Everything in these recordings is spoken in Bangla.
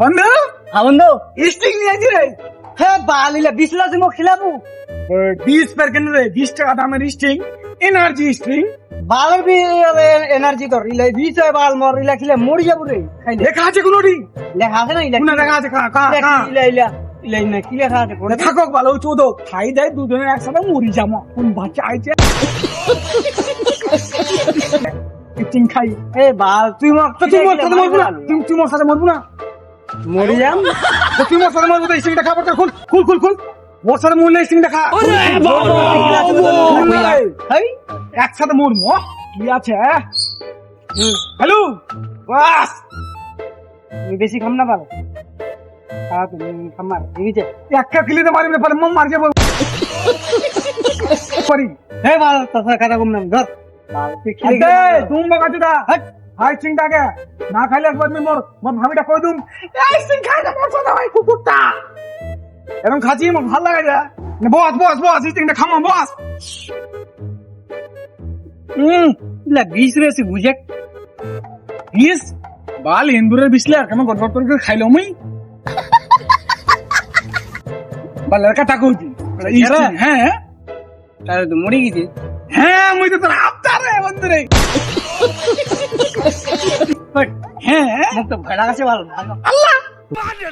হ্যাঁ বন্ধু। স্টিং নিয়েছি রে। হ্যাঁ বালিলা বিশ লাখ মোক খিলাবো। বিশ পের কেন রে? বিশ টাকা দামের স্টিং এনার্জি স্টিং। বালের বি এনার্জি তোর ইলা বিশ হয় বাল মর ইলা খিলে মরি যাব রে। লেখা আছে কোনোটি? লেখা আছে না ইলা কোন লেখা আছে? কা কা ইলা ইলা ইলা ইলা কি লেখা আছে? ওরে থাকক ভালো চোদ খাই দেয় দুজনে একসাথে মরি যাব। কোন বাচ্চা আইছে? স্টিং খাই। এ বাল তুই তো তুই মোর সাথে মরবো না? তুই তুই মোর সাথে মরবো না? মরি যাম। তো তুই সাথে মরবো তো স্টিংটা খাব তো খুল খুল খুল খুল মোর সাথে মরলে স্টিংটা খা। একসাথে মরবো? কি আছে হ্যালো? বাস। বেশি খাম না পারো। খামার বুঝছে একটা কিলিতে মারিলে পরে মম মার যাব পারি হে বাল তাছাড়া কথা কম নাম ধর। তুই খিলে তুম বাগাতে দা হাই চিংটা কে না খাইলে একবার আমি মোর মোর ভাবিটা কই দুম? এই সিং খাই না মোর ভাই কুকুরটা। এরকম খাচ্ছি মোর ভালো লাগে রে। নে বস বস বস এই চিংটা খামা বস। হুম ইলা বিশ রেছি বুঝে ইস বাল এন্দুরের বিসলে আর কেমন গড়বড় করে খাইলো মুই? বাল লড়কা টাকা হইছি হ্যাঁ তাহলে তো মরে গেছে। হ্যাঁ মুই তো তোর আবতার রে বন্ধু রে হ্যাঁ তো ভেড়া গাছে ভালো আল্লাহ!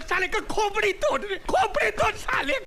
সালে খোপড়ি তোর খোপড়ি তোর